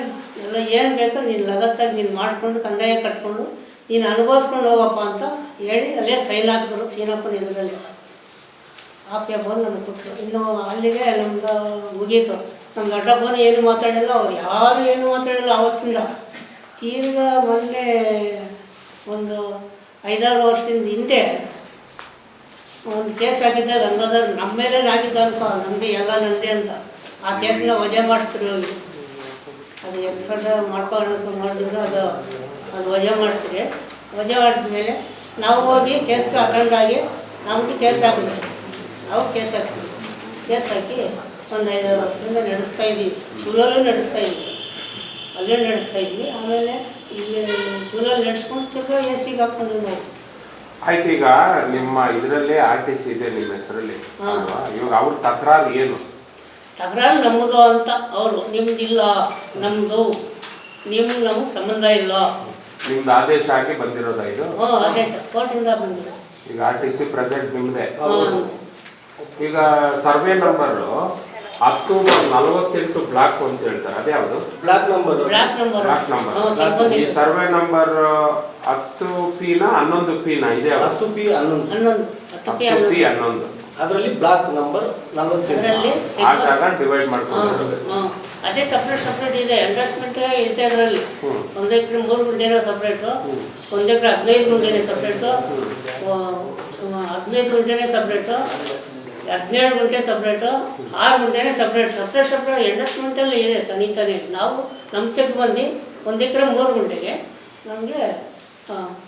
ಎಲ್ಲ ಏನು ಬೇಕೋ ನೀನು ಲಗತ್ತಾಗಿ ನೀನು ಮಾಡಿಕೊಂಡು ಕಂದಾಯ ಕಟ್ಕೊಂಡು, ನೀನು ಅನುಭವಿಸ್ಕೊಂಡು ಹೋಗಪ್ಪ ಅಂತ ಹೇಳಿ ಅಲ್ಲೇ ಸೈನ್ ಹಾಕಿದ್ರು ಸೀನಪ್ಪನ ಎದುರಲ್ಲಿ. ಆ ಪೇಪರ್ ನನಗೆ ಕೊಟ್ಟರು ಇನ್ನು ಅಲ್ಲಿಗೆ ನಮ್ದು ಮುಗೀತು. ನಮ್ಮ ದೊಡ್ಡಪ್ಪನ ಏನು ಮಾತಾಡಿಲ್ಲ, ಅವ್ರು ಯಾರು ಏನು ಮಾತಾಡಿಲ್ಲ ಆವತ್ತಿಂದ ಈಗ ಮೊನ್ನೆ ಒಂದು ಐದಾರು ವರ್ಷದಿಂದ ಹಿಂದೆ ಒಂದು ಕೇಸ್ ಆಗಿದೆ ರಂಗದ ನಮ್ಮ ಮೇಲೆ ಆಗಿದ್ದ ಅನ್ಕೋ ನಂದಿ ಎಲ್ಲ ನಂದೇ ಅಂತ. ಆ ಕೇಸ್ನ ವಜೆ ಮಾಡಿಸ್ತಾರೆ ಹೋಗಿ ಅದು ಎಕ್ಸ್ಪರ್ಟ್ ಮಾಡ್ಕೊಂಡು ಮಾಡಿದ್ರು ಅದು ಅದು ವಜೆ ಮಾಡ್ತೀರಿ ವಜೆ ಮಾಡಿದ್ಮೇಲೆ ನಾವು ಹೋಗಿ ಕೇಸ್ಗೆ ಅಟೆಂಡಾಗಿ ನಮ್ಮದು ಕೇಸ್ ಹಾಕಿದ್ವಿ ನಾವು ಕೇಸ್ ಹಾಕ್ತೀವಿ ಕೇಸ್ ಹಾಕಿ ಒಂದು ಐದು ವರ್ಷದಿಂದ ನಡೆಸ್ತಾ ಇದ್ದೀವಿ. ಶೂಲಲ್ಲೂ ನಡೆಸ್ತಾ ಇದ್ವಿ ಅಲ್ಲೇ ನಡೆಸ್ತಾ ಇದ್ವಿ ಆಮೇಲೆ ಇಲ್ಲಿ ಶೂಲಲ್ಲಿ ನಡೆಸ್ಕೊಂಡು ತಿರ್ಗಾ ಎ ಸಿಗೆ ಹಾಕ್ಕೊಂಡು ನಾವು. ಆಯ್ತು ಈಗ ನಿಮ್ಮ ಇದರಲ್ಲೇ ಆರ್ ಟಿ ಸಿ ಇದೆ ನಿಮ್ಮ ಹೆಸರಲ್ಲಿ. ಅಲ್ವಾ? ಇವಾಗ ಅವ್ರ ತಕರಾರು ಏನು? ತಕರಾರು ನಮ್ಮದು ಅಂತ ಅವರು ನಿಮ್ದಿಲ್ಲ ನಮ್ಮದು ನಿಮ್ ನಮಗೆ ಸಂಬಂಧ ಇಲ್ಲ. ನಿಮ್ದು ಆದೇಶ ಆಗಿ ಬಂದಿರೋದ ಇದು? ಹ್ಞೂ ಅದೇ ಸರ್ ಕೋರ್ಟಿಂದ ಬಂದಿದೆ. ಈಗ ಆರ್ ಟಿ ಸಿ ಪ್ರೆಸೆಂಟ್ ನಿಮ್ದೇ. ಈಗ ಸರ್ವೆ ನಂಬರ್ ಹತ್ತು ನಲವತ್ತೆಂಟು ಬ್ಲಾಕ್ ಅಂತ ಹೇಳ್ತಾರೆ. ಅದ್ಯಾವುದು block number. Block number. Block number. ಈ ಸರ್ವೆ ನಂಬರ್ ಹತ್ತು ಪಿನ ಹನ್ನೊಂದು ಪಿನ ಇದೆ ಹತ್ತು ಪಿ ಹನ್ನೊಂದು. ಹನ್ನೊಂದು. ಪಿ ಹನ್ನೊಂದು. ಅದರಲ್ಲಿ ಬ್ಲಾಕ್ ನಂಬರ್ ನಲವತ್ತೆಂಟು. ಅದರಲ್ಲಿ ಆ ಜಾಗ ಡಿವೈಡ್ ಮಾಡ್ಕೊಂಡು ಅದೇ ಸಪ್ರೇಟ್ ಸಪ್ರೇಟ್ ಇದೆ. ಅಂಡರ್ಸ್ಮೆಂಟ್ ಇದೆ ಅದರಲ್ಲಿ. ಒಂದು ಎಕರೆ ಮೂರು ಗುಂಟೆನೋ ಸಪ್ರೇಟು ಒಂದು ಎಕರೆ ಹದಿನೈದು ಗುಂಟೆನೇ ಸಪ್ರೇಟು ಹದಿನೈದು ಗುಂಟೆನೇ ಸಪ್ರೇಟು ಹದಿನೇಳು ಗಂಟೆ ಸಪ್ರೇಟು ಆರು ಗಂಟೆಗೆ ಸಪ್ರೇಟ್ ಸಪ್ರೇಟ್ ಸಪ್ರೇಟ್ ಎಂಡಸ್ಮೆಂಟಲ್ಲಿ ಇದೆ ತನಿ ನಾವು ನಮ್ಮ ಚೆಕ್ ಬಂದು ಒಂದು ಎಕರೆ ಮೂರು ಗಂಟೆಗೆ ನಮಗೆ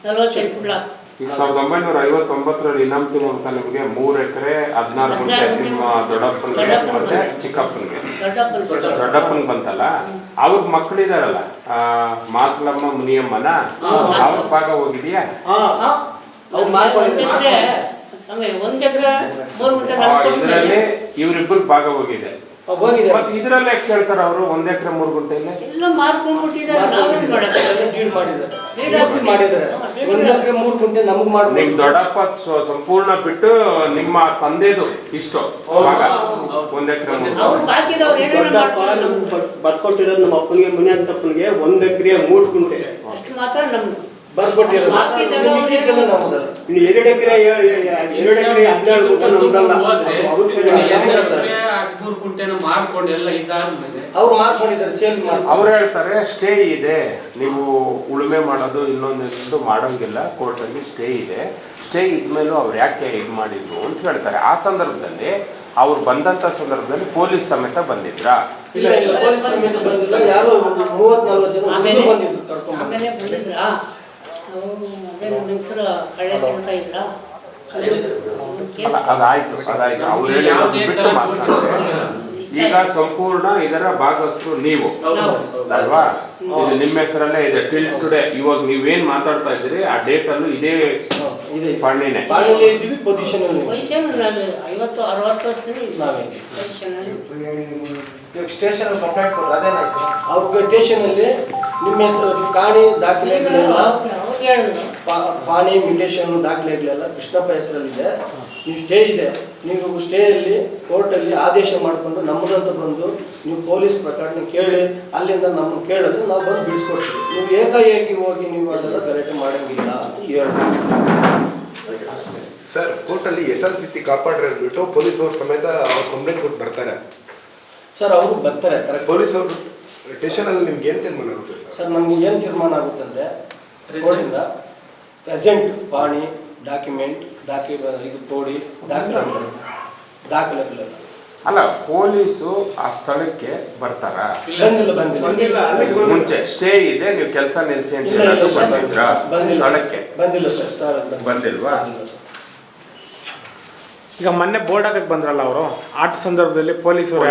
ನಲವತ್ತೆಂಟು ಬ್ಲಾಕ್ ಈಗ ಸಾವಿರದ ಒಂಬೈನೂರ ಐವತ್ತೊಂಬತ್ತರಲ್ಲಿ ಇನಾಮತಿ ಮೂಲಕ ನಿಮಗೆ ಮೂರು ಎಕರೆ ಹದಿನಾರು ಗಂಟೆ. ನಿಮ್ಮ ದೊಡ್ಡಪ್ಪನಿಗೆ. ಮತ್ತೆ ಚಿಕ್ಕಪ್ಪನಿಗೆ. ದೊಡ್ಡಪ್ಪನ ದೊಡ್ಡಪ್ಪನ್ ಬಂತಲ್ಲ? ಅವ್ರ ಮಕ್ಕಳಿದಾರಲ್ಲ ಮಾಸಲಮ್ಮ ಮಾಸ್ಲಮ್ಮ ಮುನಿಯಮ್ಮನ? ಅವ್ರ ಭಾಗ ಹೋಗಿದ್ಯಾ? ಇದ್ರಲ್ಲಿ ಇವ್ರಿಬ್ರು ಭಾಗ ಹೋಗಿದೆ. ಹೋಗಿದೆ ಮತ್ತೆ ಇದ್ರಲ್ಲೇ ಎಷ್ಟು ಹೇಳ್ತಾರ ಅವರು? ಒಂದ್ ಎಕರೆ ಮೂರು ಗುಂಟೆಯಲ್ಲಿ? ಎಲ್ಲ ಮಾಡಿದ್ದಾರೆ. ಮೂರು ಗುಂಟೆ ನಮಗೆ ನಿಮ್ ದೊಡ್ಡಪ್ಪ ಸಂಪೂರ್ಣ ಬಿಟ್ಟು ನಿಮ್ಮ ತಂದೆದು ಇಷ್ಟು ಭಾಗ. ಒಂದ್ ಎಕರೆ ದೊಡ್ಡಪ್ಪ ಬರ್ಕೊಟ್ಟಿರೋದು ನಮ್ಮ ಅಪ್ಪನಿಗೆ ಮುನಿಯಂತಪ್ಪನಿಗೆ ಒಂದ್ ಎಕರೆ ಮೂರು ಗುಂಟೆ. ಅಷ್ಟು ಮಾತ್ರ ನಮ್ದು. ಬರ್ಕೊಟ್ಟಿರೋದು ಬಾಕಿದೆಲ್ಲ ಅವ್ರು ಮಿಕ್ಕಿದ್ದೆಲ್ಲ ನಮ್ಮದು. ಇನ್ನು ಎರಡು ಎಕರೆ ಎರಡು ಎಕರೆ ಹದಿನೇಳು ಗುಂಟೆ ನಮ್ದಲ್ಲ ಹೋದ್ರೆ ಅದು ಅವ್ರಿಗೆ ಸರಿ ಇನ್ನು ಆಗಲ್ಲ. ಎರಡು ಎಕರೆ ಹದಿಮೂರು ಗುಂಟೆನ ಮಾರ್ಕೊಂಡು ಎಲ್ಲ ಇದಾದ್ಮೇಲೆ ಅವ್ರು ಮಾಡ್ಕೊಂಡಿದ್ದಾರೆ ಸೇಲ್ ಮಾಡಿ ಅವ್ರು ಹೇಳ್ತಾರೆ ಸ್ಟೇ ಇದೆ. ನೀವು ಉಳುಮೆ ಮಾಡೋದು ಇನ್ನೊಂದು ಮಾಡೋಂಗಿಲ್ಲ. ಕೋರ್ಟಲ್ಲಿ ಸ್ಟೇ ಇದೆ. ಸ್ಟೇ ಇದ್ಮೇಲೂ ಅವ್ರು ಯಾಕೆ ಇದು ಮಾಡಿದ್ರು ಅಂತ ಹೇಳ್ತಾರೆ. ಆ ಸಂದರ್ಭದಲ್ಲಿ ಅವ್ರು ಬಂದಂತ ಸಂದರ್ಭದಲ್ಲಿ ಪೊಲೀಸ್ ಸಮೇತ ಬಂದಿದ್ರ? ಇಲ್ಲ ಇಲ್ಲ ಪೊಲೀಸ್ ಸಮೇತ ಬಂದಿಲ್ಲ. ಯಾರೋ ಒಂದು ಮೂವತ್ತ್ ನಲ್ವತ್ತು ಜನ ಬಂದಿದ್ರು ಕರ್ಕೊಂಡು ಅದೇ ನಮ್ಮ ಹೆಸರು ಕಳೆ ಕೇಳ್ತಾ ಇದ್ರಾ? ಅಲ್ಲ, ಅದಾಯ್ತು ಅದಾಯ್ತು. ಅವ್ರು ಹೇಳಿ ಯಾವುದೇ ಬಿಟ್ಟು ತರ ಈಗ ಸಂಪೂರ್ಣ ಇದರ ಭಾಗಸ್ಥರು ನೀವು. ಅಲ್ವಾ? ಇದು ನಿಮ್ಮ ಹೆಸರಲ್ಲೇ ಇದೆ. ಫಿಲ್ ಟುಡೇ ಇವಾಗ ನೀವೇನ್ ಮಾತಾಡ್ತಾ ಇದ್ದೀರಿ ಆ ಡೇಟ್ ಅಲ್ಲೂ ಇದೇ ಪಾಣಿನೇ ಇವಾಗ ಸ್ಟೇಷನ್ ಕಂಪ್ಲೇಂಟ್ ಕೊಡ್ರಿ ಅದೇನಾಯ್ತು? ಅವ್ರ ಸ್ಟೇಷನ್ ಅಲ್ಲಿ ನಿಮ್ಮ ಹೆಸರು ಕಾಣಿ ದಾಖಲೆಗಳೆಲ್ಲ ಅವಾಗ ಹೇಳಿದ್ರು ದಾಖಲೆ ಇರಲಿಲ್ಲ ಕೃಷ್ಣಪ್ಪ ಹೆಸರಲ್ಲಿ ಕೃಷ್ಣಪ್ಪ ಹೆಸರಲ್ಲಿದೆ ನೀವು ಸ್ಟೇ ಇದೆ. ನೀವು ಸ್ಟೇಜಲ್ಲಿ ಕೋರ್ಟಲ್ಲಿ ಆದೇಶ ಮಾಡಿಕೊಂಡು ನಮ್ಮದಂತ ಬಂದು ನೀವು ಪೊಲೀಸ್ ಪ್ರಕರಣ ಕೇಳಿ ಅಲ್ಲಿಂದ ನಮ್ಮನ್ನು ಕೇಳಿದ್ರೆ ನಾವು ಬಂದು ಬಿಡಿಸ್ಕೊಡ್ತೀವಿ. ನೀವು ಏಕಾಏಕಿ ಹೋಗಿ ನೀವು ಅದೆಲ್ಲ ಕರೆಕ್ಟ್ ಮಾಡಂಗಿಲ್ಲ ಅಂತ ಹೇಳ್ತೀವಿ. ಸರ್ ಕೋರ್ಟಲ್ಲಿ ಎಸ್ ಎಲ್ ಸ್ಥಿತಿ ಕಾಪಾಡ್ರೆ ಅಂದ್ಬಿಟ್ಟು ಪೊಲೀಸ್ ಅವ್ರ ಸಮೇತ ಅವ್ರು ಕಂಪ್ಲೇಂಟ್ ಕೊಟ್ಟು ಬರ್ತಾರೆ. ಸರ್ ಅವರು ಬರ್ತಾರೆ ಪೊಲೀಸ್ ಅವರು ಸ್ಟೇಷನಲ್ಲಿ ನಿಮ್ಗೆ ಏನು ತೀರ್ಮಾನ ಆಗುತ್ತೆ ಸರ್? ಸರ್ ನಮ್ಗೆ ಏನು ತೀರ್ಮಾನ ಆಗುತ್ತೆ ಅಂದರೆ ಕೋರ್ಟಿಂದ ಪ್ರೆಸೆಂಟ್ ಪಾಣಿ ಡಾಕ್ಯುಮೆಂಟ್ ಡಾಕ್ಯು ಇದು ತೋಡಿ ದಾಖಲೆ ದಾಖಲೆಗಳೆಲ್ಲ ಅಲ್ಲ ಪೊಲೀಸು ಆ ಸ್ಥಳಕ್ಕೆ ಬರ್ತಾರ? ಬಂದಿಲ್ಲ ಬಂದಿಲ್ಲ. ಮುಂಚೆ ಸ್ಟೇ ಇದೆ ನೀವು ಕೆಲಸ ನಿಲ್ಸಿ ಅಂತ ಹೇಳೋದು. ಸ್ಥಳಕ್ಕೆ? ಬಂದಿಲ್ಲ ಸರ್ ಸ್ಥಳಕ್ಕೆ ಬಂದಿಲ್ವಾ? ಈಗ ಮೊನ್ನೆ ಬೋರ್ಡ್ ಹಾಕಕ್ ಬಂದ್ರಲ್ಲ ಅವರು? ಆಟ ಸಂದರ್ಭದಲ್ಲಿ ಪೊಲೀಸರು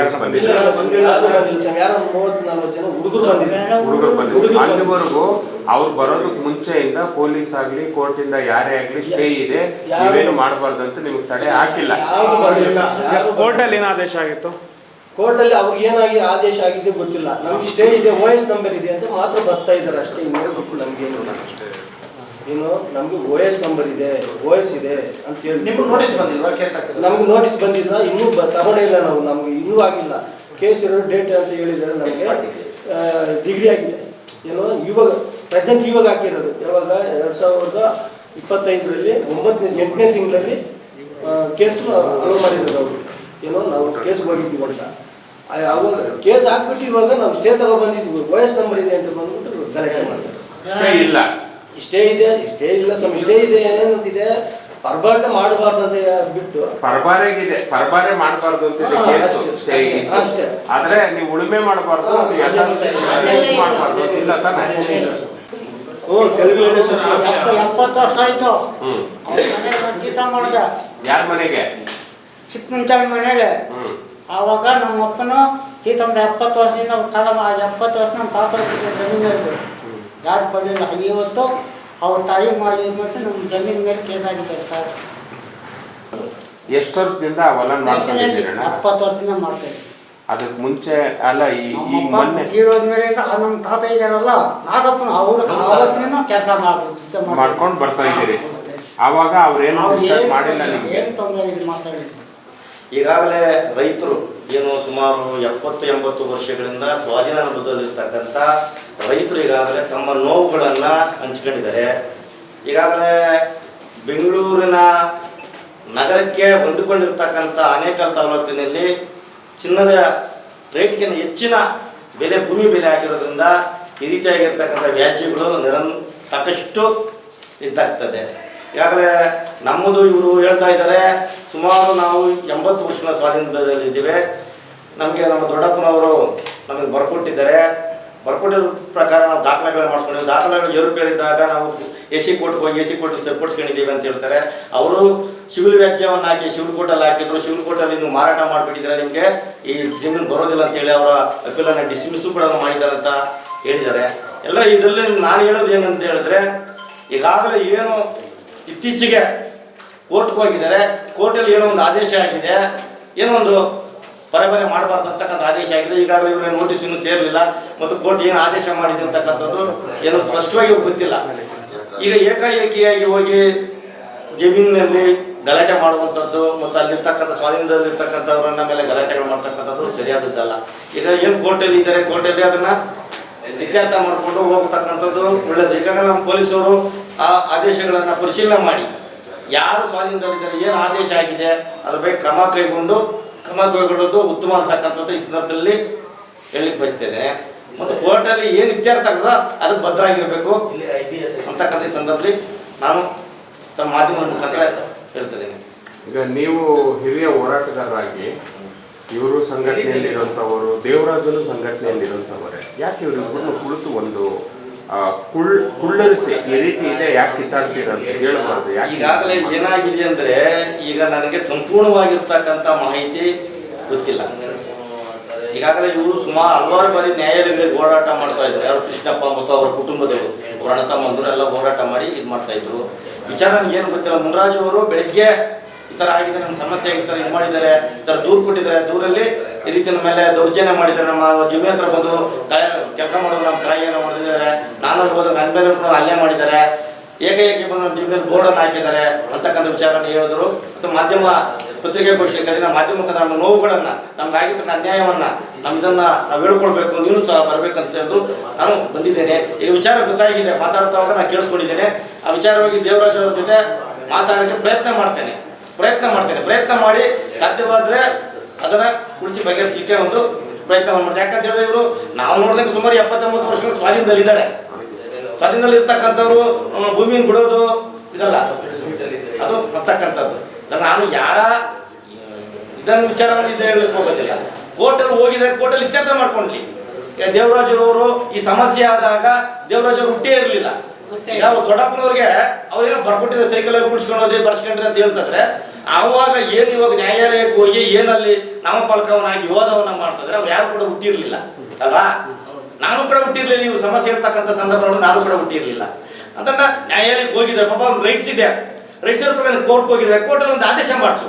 ಯಾರು ಮೂವತ್ತು ನಲ್ವತ್ತು ಜನ ಹುಡುಗರು ಬಂದಿದ್ದಾರೆ. ಹುಡುಗರು ಬಂದಿದ್ರು ಹುಡುಗರು ಅಲ್ಲಿವರೆಗೂ ಅವ್ರು ಬರೋದಕ್ಕೆ ಮುಂಚೆಯಿಂದ ಪೊಲೀಸ್ ಆಗ್ಲಿ ಕೋರ್ಟ್ ಇಂದ ಯಾರೇ ಆಗ್ಲಿ ಸ್ಟೇ ಇದೆ. ನೀವೇನು ಮಾಡಬಾರ್ದು ಅಂತ ನಿಮ್ಗೆ ತಡೆ ಹಾಕಿಲ್ಲ. ಕೋರ್ಟ್ ಅಲ್ಲಿ ಕೋರ್ಟಲ್ಲಿ ಏನು ಆದೇಶ ಆಗಿತ್ತು? ಕೋರ್ಟಲ್ಲಿ ಅವ್ರಿಗೆ ಏನಾಗಿ ಆದೇಶ ಆಗಿದೆ ಗೊತ್ತಿಲ್ಲ. ನಮ್ಗೆ ಸ್ಟೇ ಇದೆ ಓ ಎಸ್ ನಂಬರ್ ಇದೆ ಅಂತ ಮಾತ್ರ ಬರ್ತಾ ಇದ್ದಾರೆ ಅಷ್ಟೇ. ಇನ್ನೇನು ಏನು. ನಮ್ಗೇನು ಏನು ನಮ್ಗೆ ಓ ಎಸ್ ನಂಬರ್ ಇದೆ ಓ ಎಸ್ ಇದೆ ಅಂತ ಹೇಳಿ ನಿಮ್ಗೆ ನೋಟಿಸ್ ಬಂದಿಲ್ಲ ಕೇಸ್ ಹಾಕಿದ್ರೆ? ನಮ್ಗೆ ನೋಟಿಸ್ ಬಂದಿಲ್ಲ ಇನ್ನೂ ಬ- ತಗೊಂಡೇ ಇಲ್ಲ ನಾವು ನಮ್ಗೆ ಇನ್ನೂ ಆಗಿಲ್ಲ. ಕೇಸ್ ಇರೋ ಡೇಟ್ ಅಂತ ಹೇಳಿದ್ರೆ ನಮಗೆ ಡಿಗ್ರಿ ಆಗಿದೆ. ಏನು ಇವಾಗ ಪ್ರೆಸೆಂಟ್ ಇವಾಗ ಹಾಕಿರೋದು. ಯಾವಾಗ? ಎರಡು ಸಾವಿರದ ಇಪ್ಪತ್ತೈದರಲ್ಲಿ ಒಂಬತ್ತನೇ ಎಂಟನೇ ತಿಂಗಳಲ್ಲಿ ಕೇಸ್ ಅಲೋ ಮಾಡಿದ್ರು ಅವರು. ಏನೋ ನಾವು ಕೇಸ್ ಹೋಗಿದ್ವಿ ಅಂತ. ಆ- ಅವಾಗ ಕೇಸ್ ಹಾಕ್ಬಿಟ್ಟು ಇವಾಗ ನಾವು ಸ್ಟೇ ತಗೋ ಬಂದಿದ್ವಿ. ವಯಸ್ ನಂಬರ್ ಇದೆ ಅಂತ ಬಂದ್ಬಿಟ್ಟು ಗಲಾಟೆ ಮಾಡ್ತಾರೆ. ಇಲ್ಲ. ಸ್ಟೇ ಇದೆ ಇಷ್ಟೇ ಇಲ್ಲ ಸ್ವಲ್ಪ ಇಷ್ಟೇ ಇದೆ ಏನಂತಿದೆ ಪರ್ಬಾಟ ಮಾಡಬಾರ್ದು ಅಂತ ಬಿಟ್ಟು. ಪರಬಾರೆಗಿದೆ ಪರಬಾರೆ ಮಾಡಬಾರ್ದು ಅಂತ ಇದೆ ಕೇಸು. ಅಷ್ಟೇ, ಸ್ಟೇ ಅಷ್ಟೇ, ಅಷ್ಟೇ. ಆದ್ರೆ ನೀವು ಉಳುಮೆ ಮಾಡಬಾರ್ದು ಮಾಡಬಾರ್ದು ಇಲ್ಲ ತಾನೇ? ಹ್ಞೂ ತೆಲುಗು ಎಪ್ಪತ್ತು ವರ್ಷ ಆಯ್ತು. ಹ್ಮ್. ಜೀತ ಮಾಡಿದೆ. ಯಾರ ಮನೆಗೆ? ಚಿಕ್ಕ ಮುಂಚಾಳ ಮನೇಲಿ ಹ್ಮ್. ಆವಾಗ ನಮ್ಮ ಅಪ್ಪನು ಚೀತಂದ ಎಪ್ಪತ್ತು ವರ್ಷದಿಂದ ಕಾಲ ಆ ಎಪ್ಪತ್ತು ವರ್ಷ ನಮ್ಮ ತಾತ ಜಮೀನು ಇರೋದು ಯಾರು ಕೊಡಲಿಲ್ಲ ಇವತ್ತು ಅವ್ರ ತಾಯಿ ಮಾಡಿ ಮತ್ತು ನಮ್ಮ ಜಮೀನ್ ಮೇಲೆ ಕೇಸ್ ಆಗಿದ್ದಾರೆ ಸರ್. ಎಷ್ಟು ವರ್ಷದಿಂದ ಹೊಲ ಮಾಡ್ಕೊಂಡಿದ್ದೀರಣ್ಣ ವರ್ಷದಿಂದ ಮಾಡ್ತಾರೆ ಅದಕ್ಕೆ ಮುಂಚೆ ಅಲ್ಲ ಈ ಈ ಮೊನ್ನೆ ತೀರೋದ ಮೇಲಿಂದ ಆ ನಮ್ಮ ತಾತ ಇದ್ದಾರಲ್ಲ ನಾಗಪ್ಪನ ಅವರು ಅವತ್ತಿನ ಕೆಲಸ ಮಾಡ್ಬೋದು ಮಾಡ್ಕೊಂಡು ಬರ್ತಾ ಇದ್ದೀರಿ. ಅವಾಗ ಅವ್ರೇನು ಡಿಸ್ಟರ್ಬ್ ಮಾಡಿಲ್ಲ ನಿಮ್ಗೆ? ಏನು ತೊಂದರೆ ಇಲ್ಲ ಮಾತಾಡಿದ್ರು ಈಗಾಗಲೇ ರೈತರು ಏನು ಸುಮಾರು ಎಪ್ಪತ್ತು, ಎಂಬತ್ತು ವರ್ಷಗಳಿಂದ ಸ್ವಾಧೀನದಲ್ಲಿರ್ತಕ್ಕಂಥ ರೈತರು ಈಗಾಗಲೇ ತಮ್ಮ ನೋವುಗಳನ್ನು ಹಂಚ್ಕೊಂಡಿದ್ದಾರೆ. ಈಗಾಗಲೇ ಬೆಂಗಳೂರಿನ ನಗರಕ್ಕೆ ಹೊಂದಿಕೊಂಡಿರ್ತಕ್ಕಂಥ ಅನೇಕ ತಾಲೂಕಿನಲ್ಲಿ ಚಿನ್ನದ ರೇಟ್ಗಿಂತ ಹೆಚ್ಚಿನ ಬೆಲೆ, ಭೂಮಿ ಬೆಲೆ ಆಗಿರೋದ್ರಿಂದ ಈ ರೀತಿಯಾಗಿರ್ತಕ್ಕಂಥ ವ್ಯಾಜ್ಯಗಳು ನಿರನ್, ಸಾಕಷ್ಟು ಇದ್ದಾಗ್ತದೆ ಈಗಾಗಲೇ ನಮ್ಮದು ಇವರು ಹೇಳ್ತಾ ಇದ್ದಾರೆ, ಸುಮಾರು ನಾವು ಎಂಬತ್ತು ವರ್ಷಗಳ ಸ್ವಾಧೀನದಲ್ಲಿದ್ದೇವೆ ನಮಗೆ ನಮ್ಮ ದೊಡ್ಡಪ್ಪನವರು ನಮಗೆ ಬರ್ಕೊಟ್ಟಿದ್ದಾರೆ. ಬರ್ಕೊಟ್ಟಿರೋ ಪ್ರಕಾರ ನಾವು ದಾಖಲೆಗಳನ್ನ ಮಾಡಿಸ್ಕೊಂಡಿದ್ದೀವಿ. ದಾಖಲೆಗಳು ಏರುಪೇರಿದ್ದಾಗ ನಾವು ಎ ಸಿ ಕೋರ್ಟ್ಗೆ ಹೋಗಿ ಎ ಸಿ ಕೋರ್ಟ್ ಸರಿಪಡಿಸ್ಕೊಂಡಿದ್ದೀವಿ ಅಂತ ಹೇಳ್ತಾರೆ. ಅವರು ಸಿವಿಲ್ ವ್ಯಾಜ್ಯವನ್ನು ಹಾಕಿ ಸಿವಿಲ್ ಕೋರ್ಟಲ್ಲಿ ಹಾಕಿದ್ರು. ಸಿವಿಲ್ ಕೋರ್ಟಲ್ಲಿ ನೀವು ಮಾರಾಟ ಮಾಡಿಬಿಟ್ಟಿದ್ರೆ ನಿಮಗೆ. ಈ ಜಮೀನು ಬರೋದಿಲ್ಲ ಅಂತೇಳಿ ಅವರ ಅಪೀಲನ್ನು ಡಿಸ್ಮಿಸ್ಸು ಕೂಡ ಮಾಡಿದ್ದಾರೆ ಅಂತ ಹೇಳಿದ್ದಾರೆ. ಎಲ್ಲ ಇದರಲ್ಲಿ ನಾನು ಹೇಳೋದು ಏನಂತ ಹೇಳಿದ್ರೆ, ಈಗಾಗಲೇ ಏನು ಇತ್ತೀಚೆಗೆ ಕೋರ್ಟ್ಗೆ ಹೋಗಿದ್ದಾರೆ. ಕೋರ್ಟಲ್ಲಿ ಏನೋ ಒಂದು ಆದೇಶ ಆಗಿದೆ. ಏನೋ ಒಂದು ಪರಬರೆ ಮಾಡಬಾರ್ದು ಅಂತಕ್ಕಂಥ ಆದೇಶ ಆಗಿದೆ. ಈಗಾಗಲೇ ಇವರ ನೋಟಿಸ್ ಇನ್ನೂ ಸೇರಲಿಲ್ಲ. ಮತ್ತು ಕೋರ್ಟ್ ಏನು ಆದೇಶ ಮಾಡಿದೆ ಅಂತಕ್ಕಂಥದ್ದು ಏನು ಸ್ಪಷ್ಟವಾಗಿ ಗೊತ್ತಿಲ್ಲ. ಈಗ ಏಕಾಏಕಿಯಾಗಿ ಹೋಗಿ ಜಮೀನಿನಲ್ಲಿ ಗಲಾಟೆ ಮಾಡುವಂಥದ್ದು ಮತ್ತು ಅಲ್ಲಿರ್ತಕ್ಕಂಥ ಸ್ವಾಧೀನದಲ್ಲಿರ್ತಕ್ಕಂಥವ್ರನ್ನ ಮೇಲೆ ಗಲಾಟೆಗಳು ಮಾಡ್ತಕ್ಕಂಥದ್ದು ಸರಿಯಾದದ್ದಲ್ಲ. ಈಗ ಏನು ಕೋರ್ಟಲ್ಲಿ ಇದ್ದಾರೆ? ಕೋರ್ಟಲ್ಲಿ ಅದನ್ನ ಇತ್ಯರ್ಥ ಮಾಡಿಕೊಂಡು ಹೋಗ್ತಕ್ಕಂಥದ್ದು ಒಳ್ಳೇದು. ಈಗಾಗಲೇ ನಮ್ಮ ಪೊಲೀಸರು ಆ ಆದೇಶಗಳನ್ನು ಪರಿಶೀಲನೆ ಮಾಡಿ. ಯಾರು ಸ್ವಾಧೀನದಲ್ಲಿದ್ದಾರೆ, ಏನು ಆದೇಶ ಆಗಿದೆ, ಅದ್ರ ಬಗ್ಗೆ ಕ್ರಮ ಕೈಗೊಂಡು, ಕ್ರಮ ಕೈಗೊಳ್ಳೋದು ಉತ್ತಮ ಅಂತಕ್ಕಂಥದ್ದು ಈ ಸಂದರ್ಭದಲ್ಲಿ ಹೇಳಲಿಕ್ಕೆ ಬಯಸ್ತೇನೆ. ಮತ್ತು ಕೋರ್ಟಲ್ಲಿ ಏನು ಇತ್ಯರ್ಥ ಆಗದ ಅದಕ್ಕೆ ಭದ್ರಾಗಿರಬೇಕು ಅಂತಕ್ಕಂಥ ಸಂದರ್ಭದಲ್ಲಿ ನಾನು ತಮ್ಮ ಮಾಧ್ಯಮದ ಮುಖಾಂತರ ಹೇಳ್ತಿದ್ದೇನೆ ಈಗ ನೀವು ಹಿರಿಯ ಹೋರಾಟಗಾರರಾಗಿ, ಇವರು ಸಂಘಟನೆಯಲ್ಲಿ ಇರುವಂತವರು ದೇವರಾಜನು ಸಂಘಟನೆಯಲ್ಲಿ ಇರುವಂತವರೇ ಯಾಕೆ ಇವರು ಕುಳಿತು ಒಂದು ಕುಳ್, ಕುಳ್ಳರಿಸಿ, ಈ ರೀತಿ ಇದೆ, ಯಾಕೆ ಕಿತ್ತಾಡ್ತೀರ ಅಂತ ಹೇಳಬಾರ್ದು ಈಗಾಗಲೇ ಏನಾಗಿದೆ ಅಂದ್ರೆ, ಈಗ ನನಗೆ ಸಂಪೂರ್ಣವಾಗಿರ್ತಕ್ಕಂಥ ಮಾಹಿತಿ ಗೊತ್ತಿಲ್ಲ. ಈಗಾಗಲೇ ಇವರು ಸುಮಾರು ಹಲವಾರು ಬಾರಿ ನ್ಯಾಯಾಲಯದಲ್ಲಿ ಹೋರಾಟ ಮಾಡ್ತಾ ಇದ್ರು. ಯಾರು ಕೃಷ್ಣಪ್ಪ ಮತ್ತು ಅವರ ಕುಟುಂಬದವರು ಅವರ ಅಣ್ಣ ತಮ್ಮಂದರು ಎಲ್ಲ ಹೋರಾಟ ಮಾಡಿ ಇದು ಮಾಡ್ತಾ ಇದ್ರು. ವಿಚಾರ ಏನು ಗೊತ್ತಿಲ್ಲ. ಮುನ್ರಾಜು ಅವರು ಬೆಳಿಗ್ಗೆ ಈ ಥರ ಆಗಿದೆ ನಮ್ಮ ಸಮಸ್ಯೆ ಆಗಿರ್ತಾರೆ ಇದು ಮಾಡಿದ್ದಾರೆ ಥರ ದೂರು ಕೊಟ್ಟಿದ್ದಾರೆ. ದೂರಲ್ಲಿ ಈ ರೀತಿ ಮೇಲೆ ದೌರ್ಜನ್ಯ ಮಾಡಿದ್ದಾರೆ. ನಮ್ಮ ಜಿಮ್ಮೆ ಹತ್ರ ಬಂದು ಕೆಲಸ ಮಾಡೋದು ನಮ್ಮ ತಾಯಿಯನ್ನು ಹೊಡೆದಿದ್ದಾರೆ. ನಾನು ಇರ್ಬೋದು ನನ್ನ ಮೇಲೆ ಅಲ್ಲೇ ಮಾಡಿದ್ದಾರೆ. ಏಕೈಕಿ ಬಂದು ನಮ್ಮ ಬೋರ್ಡ್ ಬೋರ್ಡನ್ನು ಹಾಕಿದ್ದಾರೆ ಅಂತಕ್ಕಂಥ ವಿಚಾರವನ್ನು ಹೇಳಿದ್ರು. ಮತ್ತು ಮಾಧ್ಯಮ ಪತ್ರಿಕೆಗೋಷ್ಠಿ ನಮ್ಮ ಮಾಧ್ಯಮ ಮುಖಾಂತರ ನಮ್ಮ ನೋವುಗಳನ್ನು, ನಮ್ಗೆ ಆಗಿರ್ತಕ್ಕ ಅನ್ಯಾಯವನ್ನ ನಮ್ಮ ಇದನ್ನ ನಾವು ಹೇಳ್ಕೊಳ್ಬೇಕು ನೀನು ಸಹ ಬರ್ಬೇಕಂತ ಹೇಳಿದ್ರು ನಾನು ಬಂದಿದ್ದೇನೆ. ಈ ವಿಚಾರ ಗೊತ್ತಾಗಿದೆ ಮಾತಾಡ್ತಾವಾಗ ನಾನು ಕೇಳಿಸ್ಕೊಂಡಿದ್ದೇನೆ. ಆ ವಿಚಾರವಾಗಿ ದೇವರಾಜ್ ಅವ್ರ ಜೊತೆ ಮಾತಾಡೋಕ್ಕೆ ಪ್ರಯತ್ನ ಮಾಡ್ತೇನೆ. ಪ್ರಯತ್ನ ಮಾಡ್ತೇನೆ. ಪ್ರಯತ್ನ ಮಾಡಿ ಸಾಧ್ಯವಾದ್ರೆ ಅದನ್ನ ಉಳಿಸಿ ಬಗೆಹರಿಸಲಿಕ್ಕೆ ಒಂದು ಪ್ರಯತ್ನ ಮಾಡ್ತಾರೆ ಯಾಕಂತ ಹೇಳಿದ್ರೆ ಇವರು ನಾವು ನೋಡಿದಂಗೆ ಸುಮಾರು ಎಪ್ಪತ್ತೊಂಬತ್ತು ವರ್ಷಗಳ ಸ್ವಾಧೀನದಲ್ಲಿದ್ದಾರೆ. ಸ್ವಾಧೀನದಲ್ಲಿ ಇರ್ತಕ್ಕಂಥವ್ರು ಭೂಮಿನ ಬಿಡೋದು, ಇದಲ್ಲ. ಅದು ಬರ್ತಕ್ಕಂಥದ್ದು. ನಾನು ಯಾರ ಇದನ್ನು ವಿಚಾರ ಮಾಡಿ ಇದು ಹೇಳಲಿಕ್ಕೆ ಹೋಗೋದಿಲ್ಲ. ಕೋರ್ಟಲ್ಲಿ ಹೋಗಿದ್ರೆ ಕೋರ್ಟಲ್ಲಿ ಇತ್ಯರ್ಥ ಮಾಡ್ಕೊಂಡ್ಲಿ. ದೇವರಾಜರವರು ಈ ಸಮಸ್ಯೆ ಆದಾಗ ದೇವರಾಜರು ಹುಟ್ಟೇ ಇರಲಿಲ್ಲ. ಯಾವ ದೊಡ್ಡಪ್ಪನವ್ರಿಗೆ ಅವ್ರೇನೋ ಬರ್ಕೊಟ್ಟಿದ್ರೆ ಸೈಕಲ್ ಅಲ್ಲಿ ಕುಡಿಸ್ಕೊಂಡು ಹೋದ್ರಿ ಬರ್ಸ್ಕೊಂಡ್ರಿ ಅಂತ ಹೇಳ್ತಿದ್ರೆ, ಆವಾಗ ಏನ್ ಇವಾಗ ನ್ಯಾಯಾಲಯಕ್ಕೆ ಹೋಗಿ ಏನಲ್ಲಿ ನಾಮಫಲಕವನ್ನಾಗಿ ಹೋದವನ್ನ ಮಾಡ್ತಿದ್ರೆ ಅವ್ರು ಯಾರು ಕೂಡ ಹುಟ್ಟಿರ್ಲಿಲ್ಲ, ಅಲ್ವಾ? ನಾನು ಕೂಡ ಹುಟ್ಟಿರ್ಲಿಲ್ಲ ನೀವು ಸಮಸ್ಯೆ ಇರ್ತಕ್ಕಂಥ ಸಂದರ್ಭಗಳು ನಾನು ಕೂಡ ಹುಟ್ಟಿರ್ಲಿಲ್ಲ. ಅದನ್ನ ನ್ಯಾಯಾಲಯಕ್ಕೆ ಹೋಗಿದ್ರೆ ಪಾಪ ಅವ್ರು ರೈಟ್ಸ್ ಇದೆ. ರೈಟ್ಸ್ ಪ್ರಕಾರ ಕೋರ್ಟ್ ಹೋಗಿದ್ರೆ ಕೋರ್ಟಲ್ಲಿ ಒಂದು ಆದೇಶ ಮಾಡಿಸು.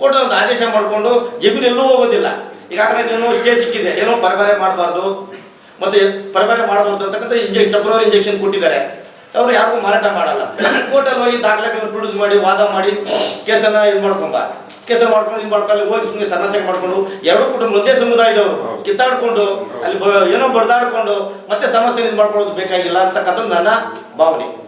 ಕೋರ್ಟ್ ಒಂದು ಆದೇಶ ಮಾಡಿಕೊಂಡು ಜಮೀನು ಎಲ್ಲೂ ಹೋಗೋದಿಲ್ಲ. ಈಗಾಗಲೇ ನೀನು ಸ್ಟೇ ಸಿಕ್ಕಿದೆ. ಏನೋ ಪರಬಾರೆ ಮಾಡಬಾರ್ದು. ಮತ್ತೆ ಪರಬಾರೆ ಮಾಡಬಾರ್ದು ಅಂತಕ್ಕಂಥ ಇಂಜೆಕ್ಷನ್ ಟೆಂಪ್ರವರಿ ಇಂಜೆಕ್ಷನ್ ಕೊಟ್ಟಿದ್ದಾರೆ. ಅವರು ಯಾರಿಗೂ ಮಾರಾಟ ಮಾಡಲ್ಲ. ಕೋರ್ಟಲ್ಲಿ ಹೋಗಿ ದಾಖಲೆಗಳನ್ನು ಪ್ರೊಡ್ಯೂಸ್ ಮಾಡಿ ವಾದ ಮಾಡಿ ಕೇಸನ್ನ ಇದು ಮಾಡ್ಕೊಂಬ. ಕೇಸ ಮಾಡ್ಕೊಂಡು ಇದು ಮಾಡ್ಕೊಂಡು ಹೋಗಿ ಸುಮ್ಮನೆ ಸಮಸ್ಯೆ ಮಾಡ್ಕೊಂಡು ಎರಡೂ ಕುಟುಂಬ ಒಂದೇ ಸಮುದಾಯದವರು ಕಿತ್ತಾಡ್ಕೊಂಡು ಅಲ್ಲಿ ಬ- ಏನೋ ಬಡ್ದಾಡ್ಕೊಂಡು ಮತ್ತೆ ಸಮಸ್ಯೆ ಇದು ಮಾಡ್ಕೊಳ್ಳೋದು ಬೇಕಾಗಿಲ್ಲ ಅಂತಕ್ಕಂಥದ್ದು ನನ್ನ ಭಾವನೆ.